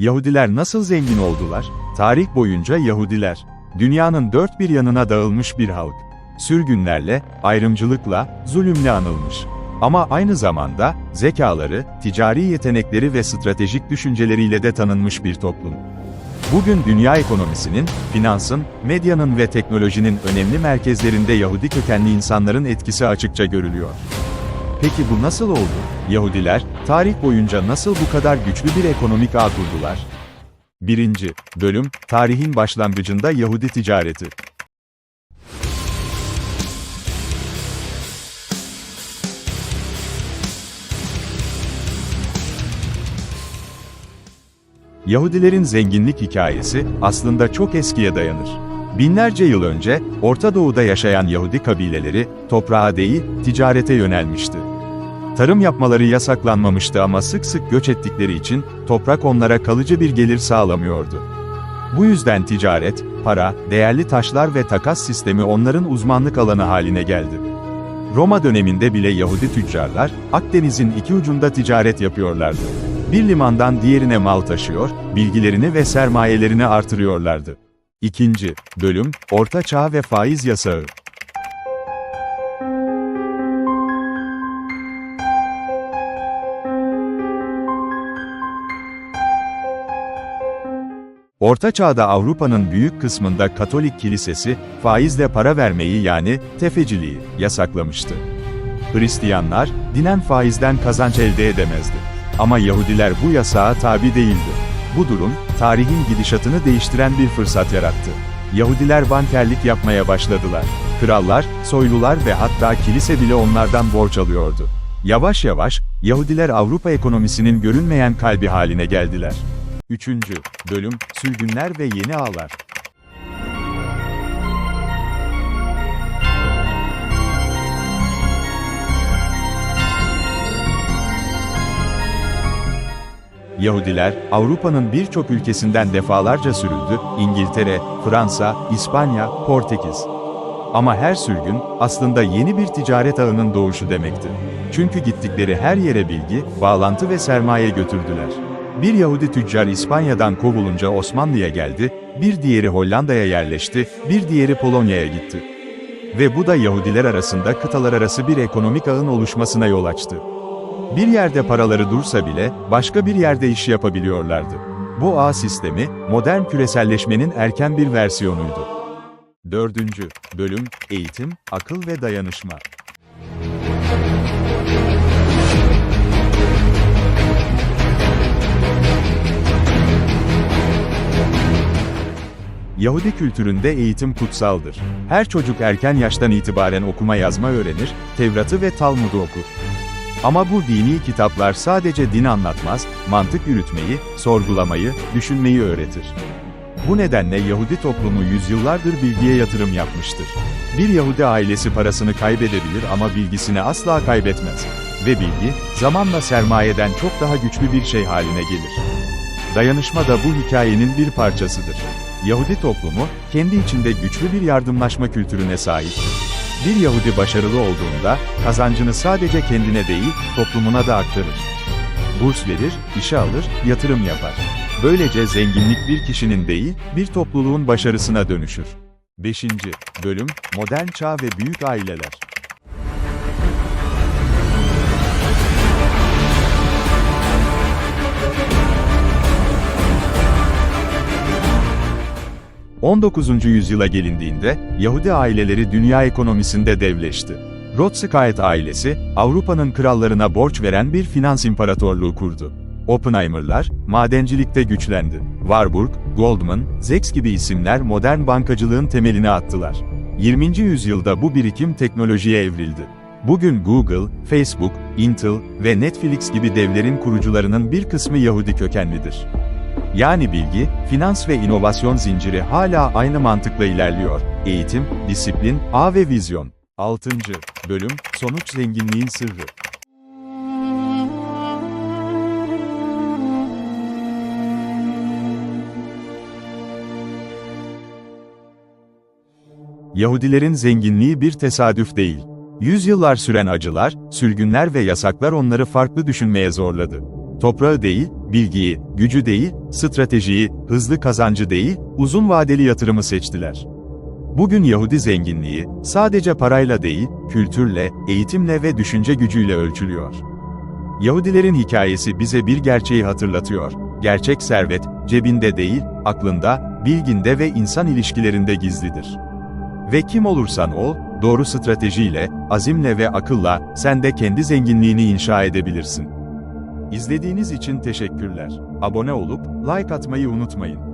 Yahudiler nasıl zengin oldular? Tarih boyunca Yahudiler, dünyanın dört bir yanına dağılmış bir halk. Sürgünlerle, ayrımcılıkla, zulümle anılmış. Ama aynı zamanda, zekaları, ticari yetenekleri ve stratejik düşünceleriyle de tanınmış bir toplum. Bugün dünya ekonomisinin, finansın, medyanın ve teknolojinin önemli merkezlerinde Yahudi kökenli insanların etkisi açıkça görülüyor. Peki bu nasıl oldu? Yahudiler, tarih boyunca nasıl bu kadar güçlü bir ekonomik ağ kurdular? 1. Bölüm, tarihin başlangıcında Yahudi ticareti. Yahudilerin zenginlik hikayesi aslında çok eskiye dayanır. Binlerce yıl önce Orta Doğu'da yaşayan Yahudi kabileleri toprağa değil ticarete yönelmişti. Tarım yapmaları yasaklanmamıştı ama sık sık göç ettikleri için toprak onlara kalıcı bir gelir sağlamıyordu. Bu yüzden ticaret, para, değerli taşlar ve takas sistemi onların uzmanlık alanı haline geldi. Roma döneminde bile Yahudi tüccarlar, Akdeniz'in iki ucunda ticaret yapıyorlardı. Bir limandan diğerine mal taşıyor, bilgilerini ve sermayelerini artırıyorlardı. İkinci bölüm, Orta Çağ ve Faiz Yasağı. Orta Çağ'da Avrupa'nın büyük kısmında Katolik kilisesi, faizle para vermeyi yani tefeciliği yasaklamıştı. Hristiyanlar, dinen faizden kazanç elde edemezdi. Ama Yahudiler bu yasağa tabi değildi. Bu durum, tarihin gidişatını değiştiren bir fırsat yarattı. Yahudiler bankerlik yapmaya başladılar. Krallar, soylular ve hatta kilise bile onlardan borç alıyordu. Yavaş yavaş, Yahudiler Avrupa ekonomisinin görünmeyen kalbi haline geldiler. 3. Bölüm, Sürgünler ve Yeni Ağlar. Yahudiler, Avrupa'nın birçok ülkesinden defalarca sürüldü, İngiltere, Fransa, İspanya, Portekiz. Ama her sürgün, aslında yeni bir ticaret ağının doğuşu demekti. Çünkü gittikleri her yere bilgi, bağlantı ve sermaye götürdüler. Bir Yahudi tüccar İspanya'dan kovulunca Osmanlı'ya geldi, bir diğeri Hollanda'ya yerleşti, bir diğeri Polonya'ya gitti. Ve bu da Yahudiler arasında kıtalar arası bir ekonomik ağın oluşmasına yol açtı. Bir yerde paraları dursa bile, başka bir yerde iş yapabiliyorlardı. Bu ağ sistemi, modern küreselleşmenin erken bir versiyonuydu. 4. Bölüm, Eğitim, Akıl ve Dayanışma. Yahudi kültüründe eğitim kutsaldır. Her çocuk erken yaştan itibaren okuma yazma öğrenir, Tevrat'ı ve Talmud'u okur. Ama bu dini kitaplar sadece din anlatmaz, mantık yürütmeyi, sorgulamayı, düşünmeyi öğretir. Bu nedenle Yahudi toplumu yüzyıllardır bilgiye yatırım yapmıştır. Bir Yahudi ailesi parasını kaybedebilir ama bilgisini asla kaybetmez. Ve bilgi, zamanla sermayeden çok daha güçlü bir şey haline gelir. Dayanışma da bu hikayenin bir parçasıdır. Yahudi toplumu, kendi içinde güçlü bir yardımlaşma kültürüne sahiptir. Bir Yahudi başarılı olduğunda, kazancını sadece kendine değil, toplumuna da aktarır. Burs verir, işe alır, yatırım yapar. Böylece zenginlik bir kişinin değil, bir topluluğun başarısına dönüşür. 5. Bölüm, Modern Çağ ve Büyük Aileler. ...19. yüzyıla gelindiğinde, Yahudi aileleri dünya ekonomisinde devleşti. Rothschild ailesi, Avrupa'nın krallarına borç veren bir finans imparatorluğu kurdu. Oppenheimer'lar, madencilikte güçlendi. Warburg, Goldman, Zeks gibi isimler modern bankacılığın temelini attılar. 20. yüzyılda bu birikim teknolojiye evrildi. Bugün Google, Facebook, Intel ve Netflix gibi devlerin kurucularının bir kısmı Yahudi kökenlidir. Yani bilgi, finans ve inovasyon zinciri hala aynı mantıkla ilerliyor. Eğitim, disiplin, ağ ve vizyon. 6. Bölüm, Sonuç Zenginliğin Sırrı. Yahudilerin zenginliği bir tesadüf değil. Yüzyıllar süren acılar, sürgünler ve yasaklar onları farklı düşünmeye zorladı. Toprağı değil, bilgiyi, gücü değil, stratejiyi, hızlı kazancı değil, uzun vadeli yatırımı seçtiler. Bugün Yahudi zenginliği, sadece parayla değil, kültürle, eğitimle ve düşünce gücüyle ölçülüyor. Yahudilerin hikayesi bize bir gerçeği hatırlatıyor. Gerçek servet, cebinde değil, aklında, bilginde ve insan ilişkilerinde gizlidir. Ve kim olursan ol, doğru stratejiyle, azimle ve akılla, sen de kendi zenginliğini inşa edebilirsin. İzlediğiniz için teşekkürler. Abone olup, like atmayı unutmayın.